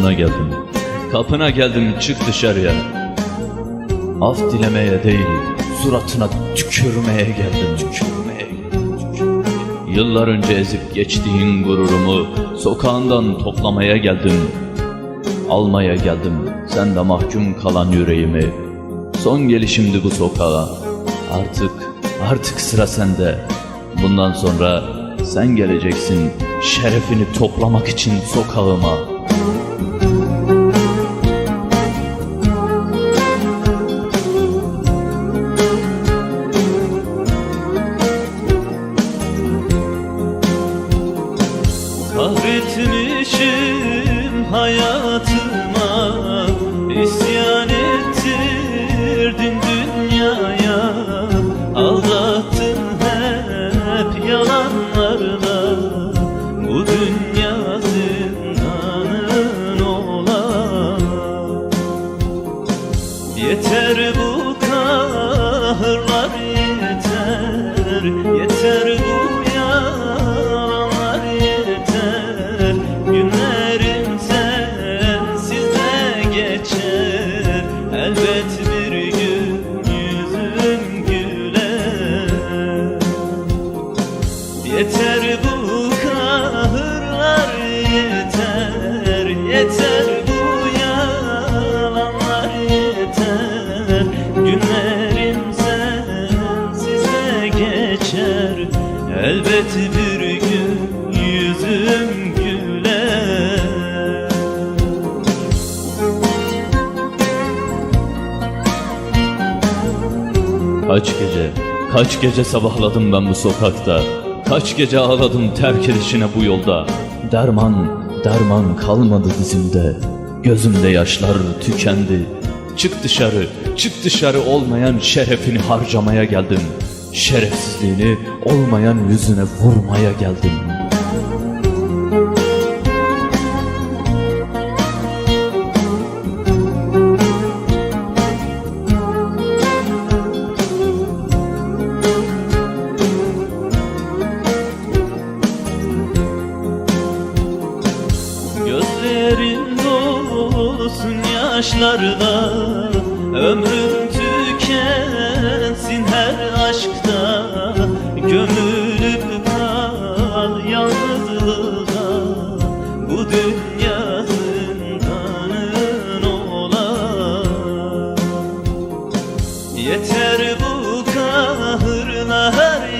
Kapına geldim. Kapına geldim çık dışarıya. Af dilemeye değil, suratına tükürmeye geldim. Tükürmeye. Yıllar önce ezip geçtiğin gururumu sokağından toplamaya geldim. Almaya geldim sen de mahkum kalan yüreğimi. Son gelişimdi bu sokağa. Artık, artık sıra sende. Bundan sonra sen geleceksin şerefini toplamak için sokağıma. Yeter bu kahırlar yeter Yeter bu yalanlar yeter. Günlerim sensize geçer. Elbet bir gün yüzüm güler. Kaç gece, kaç gece sabahladım ben bu sokakta Kaç gece ağladım terk edişine bu yolda. Derman, derman kalmadı dizimde. Gözümde yaşlar tükendi. Çık dışarı, çık dışarı olmayan şerefini harcamaya geldim. Şerefsizliğini olmayan yüzüne vurmaya geldim dolsun yaşlarla Ömrüm tükensin her aşkta. Gömülüp kal yalnızlığa. Bu dünya zindanın ola. Yeter bu kahırlar yeter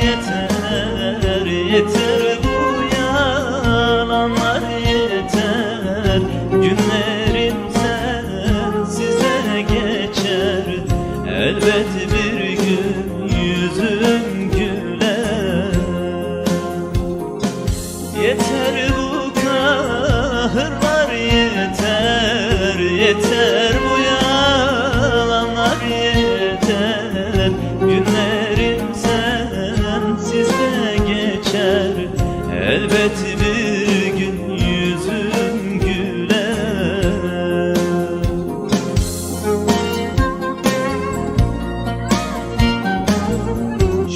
Elbet bir gün yüzüm güler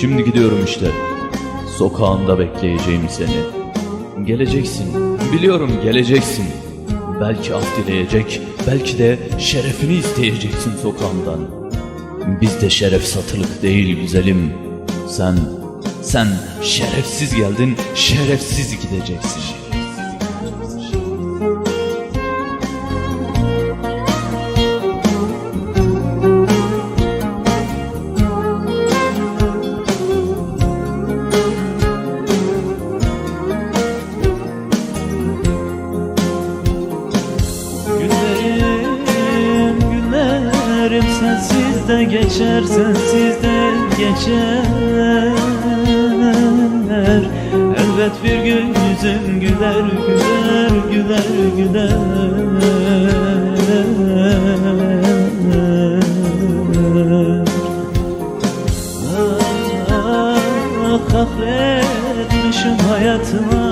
Şimdi gidiyorum işte. Sokağında bekleyeceğim seni. Geleceksin. Biliyorum geleceksin. Belki af dileyecek, belki de şerefini isteyeceksin sokağımdan. Bizde şeref satılık değil güzelim. Sen, sen şerefsiz geldin, şerefsiz gideceksin. Sensiz de geçer, sensiz de geçer Elbet bir gün yüzüm güler, güler, güler, güler kahretmişim hayatıma İsyan ettim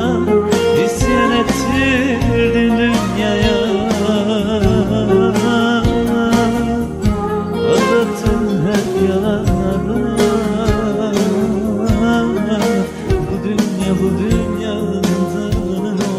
dünyanın